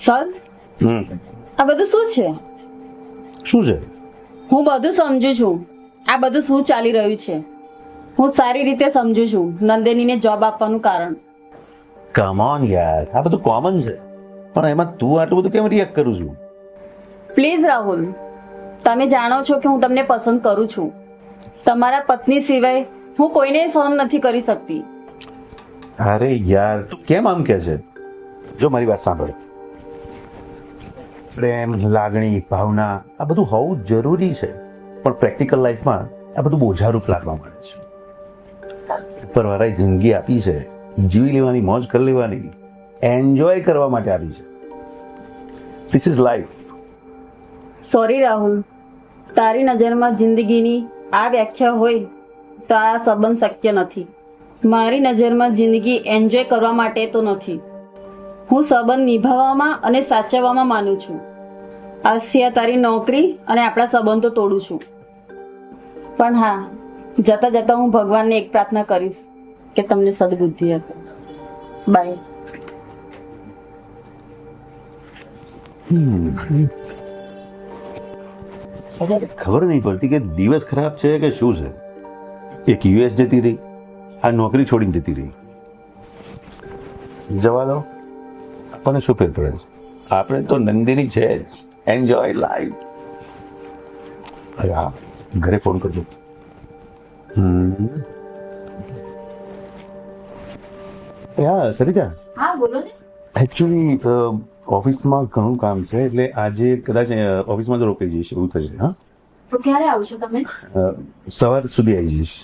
Sir? હમ. આ બધું શું છે? શું છે? હું બધું સમજુ છું. આ બધું શું ચાલી રહ્યું છે? હું સારી રીતે સમજુ છું નંદિનીને જોબ આપવાનું કારણ. કમ ઓન યાર આ બધું કોમન છે. પણ એમાં તું આટલું બધું કેમ રિએક્ટ કરું છું? પ્લીઝ રાહુલ તમે જાણો છો કે હું તમને પસંદ કરું છું. તમારા પત્ની સિવાય હું કોઈને સહન નથી કરી શકતી. અરે યાર તું કેમ આમ કે છે? જો મારી વાત સાંભળ. પ્રેમ, લાગણી, ભાવના, આ બધું હોવું જરૂરી છે. પણ પ્રેક્ટિકલ લાઈફમાં આ બધું બોજારૂપ લાગવા મળે છે. ઉપરવાળાએ જિંદગી આપી છે, જીવી લેવાની, મોજ કરી લેવાની એન્જોય કરવા માટે આપી છે. This is life sorry Rahul તારી નજરમાં જિંદગીની આ વ્યાખ્યા હોય તો આ સંબંધ શક્ય નથી. મારી નજરમાં જિંદગી એન્જોય કરવા માટે તો નથી. હું સંબંધ નિભાવવામાં અને સાચવવામાં માનું છું. આસિયા તારી નોકરી અને આપણા સંબંધો તોડું છું. પણ હા, જતા જતા હું ભગવાનને એક પ્રાર્થના કરીશ કે તમને સદબુદ્ધિ આપે. બાય ખબર નહીં પડતી કે દિવસ ખરાબ છે કે શું છે? એક યુએસ જતી રહી, આ નોકરી છોડીને જતી રહી. જવા દો. આપણને શું ફેર પડે છે આપણે તો નંદિની છે એન્જોય લાઈફ અરે હા ઘરે ફોન કરજો. હા સરિતા. હા બોલો ને. એકચ્યુઅલી ઓફિસમાં ઘણું કામ છે એટલે આજે કદાચ ઓફિસમાં જ રોકાઈ જઈશ એવું થશે હા? તો ક્યારે આવશો તમે? સવાર સુધી આવી જઈશ.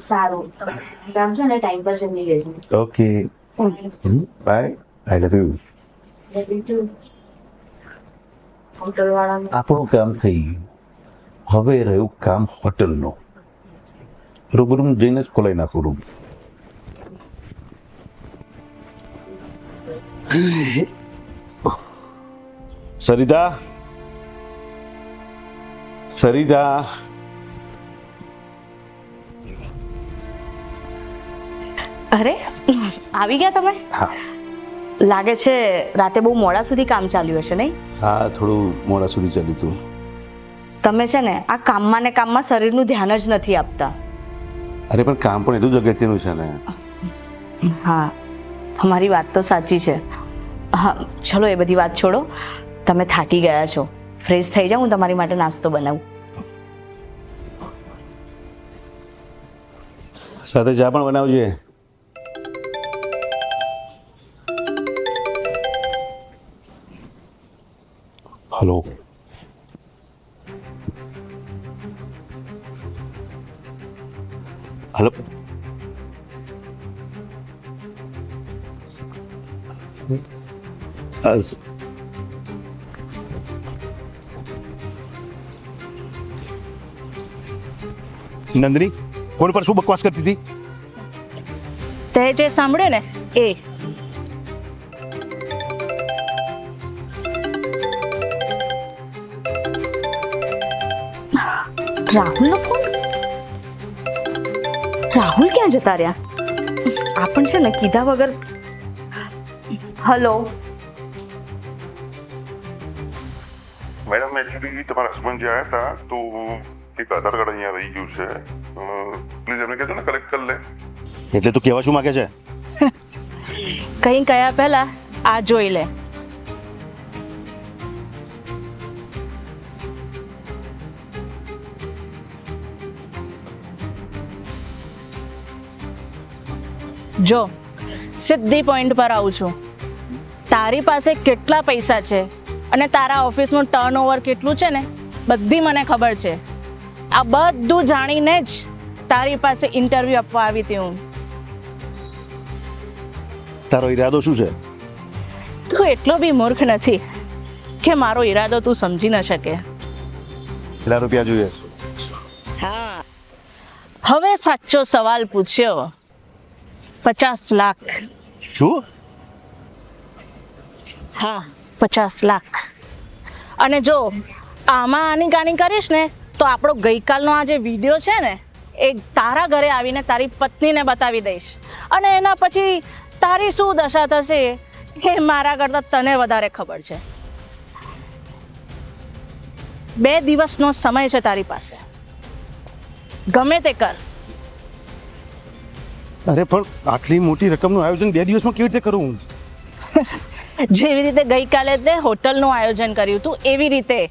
સારું. ને ટાઈમ પર જમી લેજો. Okay bye I love you આપણું કામ થઈ ગયું હવે રહ્યું કામ હોટલનું રૂબરૂમ જઈને જ ખોલાઈ નાખું રૂમ સરિતા સરિતા અરે આવી ગયા તમે? હા. લાગે છે રાતે બહુ મોડા સુધી કામ ચાલ્યું હશે નહીં? હા થોડું મોડા સુધી ચાલ્યું હતું. તમે છે ને આ કામમાં ને કામમાં શરીરનું ધ્યાન જ નથી આપતા. અરે પણ કામ પણ એટલું જ અગત્યનું છે ને. હા તમારી વાત તો સાચી છે. હા ચલો એ બધી વાત છોડો. તમે થાકી ગયા છો. ફ્રેશ થઈ જાઉં હું તમારી માટે નાસ્તો બનાવું. સાથે ચા પણ બનાવજે. Hello Hallo? અસ- નંદની ફોન પર શું બકવાસ કરતી હતી? તે જે સાંભળ્યું ને, એ. રાહુલનો ફોન રાહુલ ક્યાં જતા રહ્યા? આપણ છે ને કીધા વગર. હલો મેડમ એકચ્યુઅલી તમારા હસબન્ડ જે આવ્યા હતા તો એક આધાર કાર્ડ અહીંયા રહી ગયું છે. પ્લીઝ એમને કહેજો ને કલેક્ટ કરી લે. એટલે તું કહેવા શું માંગે છે? કંઈ કયા પહેલા? આ જોઈ લે. જો સિદ્ધિ પોઈન્ટ પર આવું છું. તારી પાસે કેટલા પૈસા છે અને તારા ઓફિસનું ટર્ન ઓવર કેટલું છે ને બધી મને ખબર છે. આ બધું જાણીને જ તારી પાસે ઇન્ટરવ્યૂ આપવા આવી હતી હું. તારો ઈરાદો શું છે? તું એટલો બી મૂર્ખ નથી કે મારો ઈરાદો તું સમજી ન શકે. કેટલા રૂપિયા જોઈએ? હા. હવે સાચો સવાલ પૂછ્યો. પચાસ લાખ. શું? હા પચાસ લાખ. અને જો આમાં આની ગાની કરીશ ને તો આપણો ગઈકાલનો આ જે વીડિયો છે ને એ તારા ઘરે આવીને તારી પત્નીને બતાવી દઈશ. અને એના પછી તારી શું દશા થશે એ મારા કરતાં તને વધારે ખબર છે. બે દિવસનો સમય છે તારી પાસે. ગમે તે કર. અરે, પણ આટલી મોટી રકમનું આયોજન બે દિવસમાં કેવી રીતે કરું? જેવી રીતે ગઈકાલે તે હોટલનું આયોજન કર્યું હતું, એવી રીતે.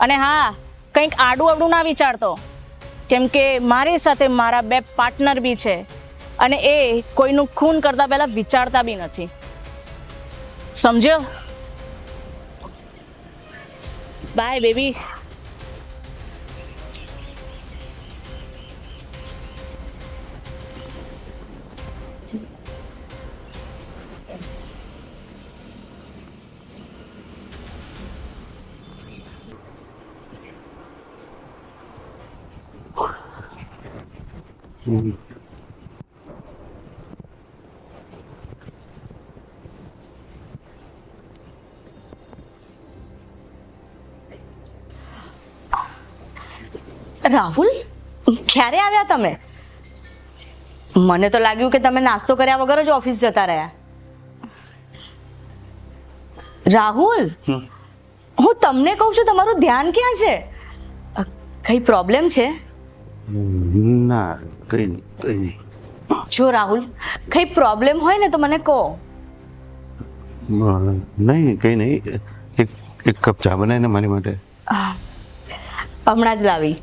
અને હા, કંઈક આડું અવડું ના વિચારતો. કેમ કે મારી સાથે મારા બે પાર્ટનર બી છે અને એ કોઈનું ખૂન કરતા પહેલાં વિચારતા બી નથી. સમજ્યો? બાય બેબી રાહુલ ક્યારે આવ્યા તમે? મને તો લાગ્યું કે તમે નાસ્તો કર્યા વગર જ ઓફિસ જતા રહ્યા. રાહુલ હું તમને કહું છું તમારું ધ્યાન ક્યાં છે? કઈ પ્રોબ્લેમ છે? ના કઈ નહીં કઈ નહીં જો રાહુલ કઈ પ્રોબ્લેમ હોય ને તો મને કહો. નહીં કઈ નહીં એક એક કપ ચા બનાવીને મારી માટે. હમણાં જ લાવી.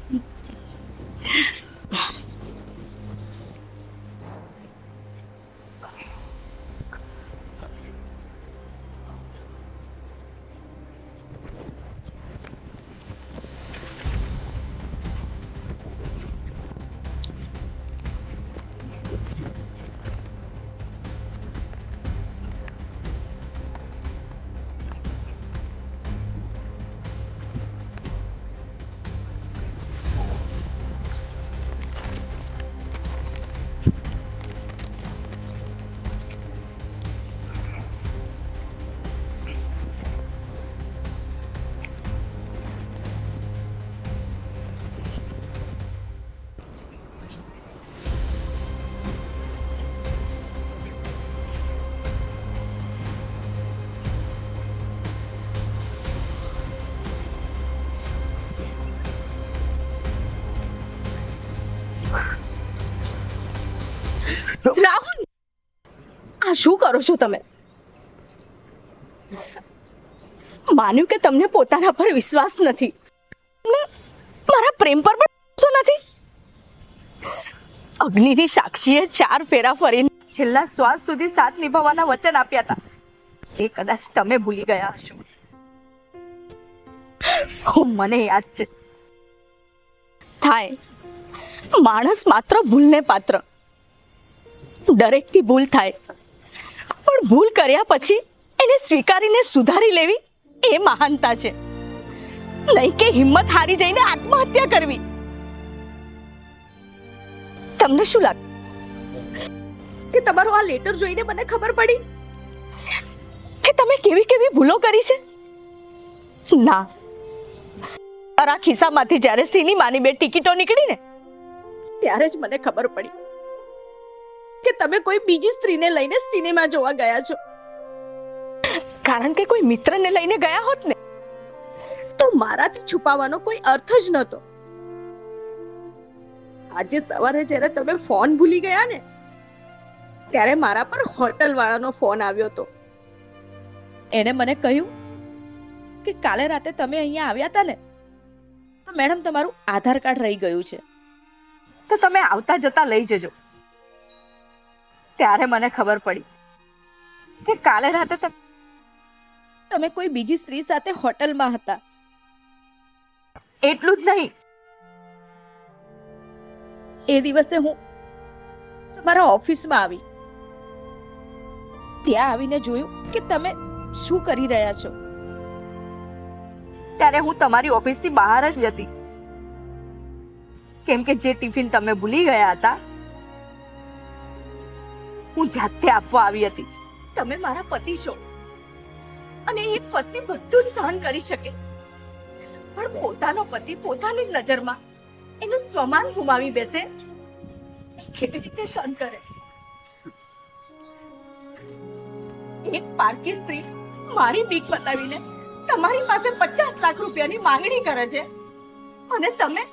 શું કરો છો તમે? માન્યું કે તમને પોતાના પર વિશ્વાસ નથી. મારા પ્રેમ પર પણ ભરોસો નથી. અગ્નિની સાક્ષીએ ચાર ફેરા ફરીને છેલ્લા શ્વાસ સુધી સાથ નિભાવવાના વચન આપ્યા હતા. એ કદાચ તમે ભૂલી ગયા હશો. હું, મને યાદ છે. થાય. માણસ માત્ર ભૂલને પાત્ર. દરેકથી ભૂલ થાય. પણ ભૂલ કર્યા પછી એને સ્વીકારીને સુધારી લેવી એ મહાનતા છે. નહીં કે હિંમત હારી જઈને આત્મહત્યા કરવી. તમને શું લાગે? કે તમારો આ લેટર જોઈને મને ખબર પડી? કે તમે કેવી કેવી ભૂલો કરી છે? ના. અરા ખિસ્સામાંથી જ્યારે સિનેમાની બે ટિકિટો નીકળી ને ત્યારે જ મને ખબર પડી. કે તમે કોઈ બીજી સ્ત્રીને લઈને સિનેમા જોવા ગયા છો? કારણ કે કોઈ મિત્રને લઈને ગયા હોત ને? તો મારાથી છુપાવવાનો કોઈ અર્થ જ નહોતો. આજે સવારે જ્યારે તમે ફોન ભૂલી ગયા ને ત્યારે મારા પર હોટલ વાળાનો ફોન આવ્યો હતો. એણે મને કહ્યું કે કાલે રાતે તમે અહીંયા આવ્યા હતા ને તો મેડમ તમારું આધાર કાર્ડ રહી ગયું છે. તો તમે આવતા જતા લઈ જજો. ત્યારે મને ખબર પડી કે કાલે રાતે તમે તમે કોઈ બીજી સ્ત્રી સાથે હોટલમાં હતા. એટલું જ નહીં. એ દિવસે હું તમારા ઓફિસમાં આવી. ત્યાં આવીને જોયું કે તમે શું કરી રહ્યા છો. ત્યારે હું તમારી ઓફિસથી બહાર જ હતી કેમ કે જે ટિફિન તમે ભૂલી ગયા હતા હું જાતે આપવા આવી હતી. તમે મારા પતિ છો. અને એક પત્ની બધું જ સહન કરી શકે. પણ પોતાનો પતિ પોતાની નજરમાં એનું સ્વમાન ગુમાવી બેસે. કેવી રીતે સહન કરે? એક પારકી સ્ત્રી મારી બીક બતાવીને તમારી પાસે પચાસ લાખ રૂપિયાની માંગણી કરે છે. અને તમે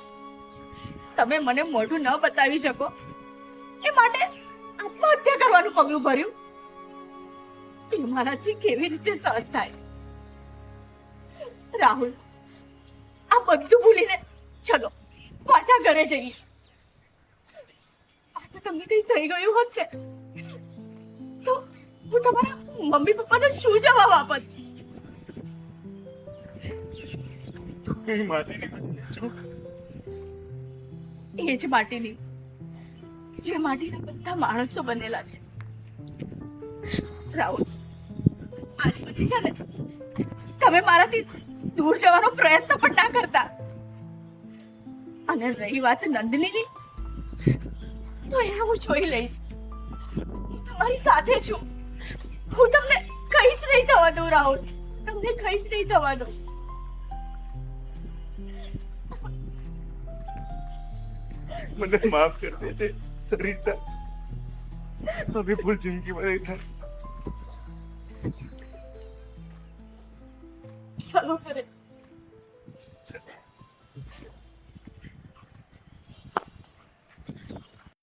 તમે મને મોઢું ન બતાવી શકો. એ માટે આત્મહત્યા કરવાનું પગલું ભર્યું? એ મારાથી કેવી રીતે સહન થાય? રાહુલ આ બધું ભૂલીને ચલો પાછા ઘરે જઈએ. આજે તમને કઈ થઈ ગયું હોત ને તો હું તમારા મમ્મી પપ્પાને શું જવાબ આપત? એ જ માટીની જે માટીના બધા માણસો બનેલા છે. રાહુલ, આજ પછી છે ને તમે મારાથી દૂર જવાનો પ્રયત્ન પણ ના કરતા. અને રહી વાત નંદનીની તો એને હું જોઈ લઈશ. હું તમારી સાથે છું. હું તમને કઈ જ નહીં થવા દઉં, રાહુલ. તમને કઈ જ નહીં થવા દઉં. મને માફ કરી દેજે સરિતા. હવે ભૂલ જિંદગીમાં નહીં થાય. ચલો ઘરે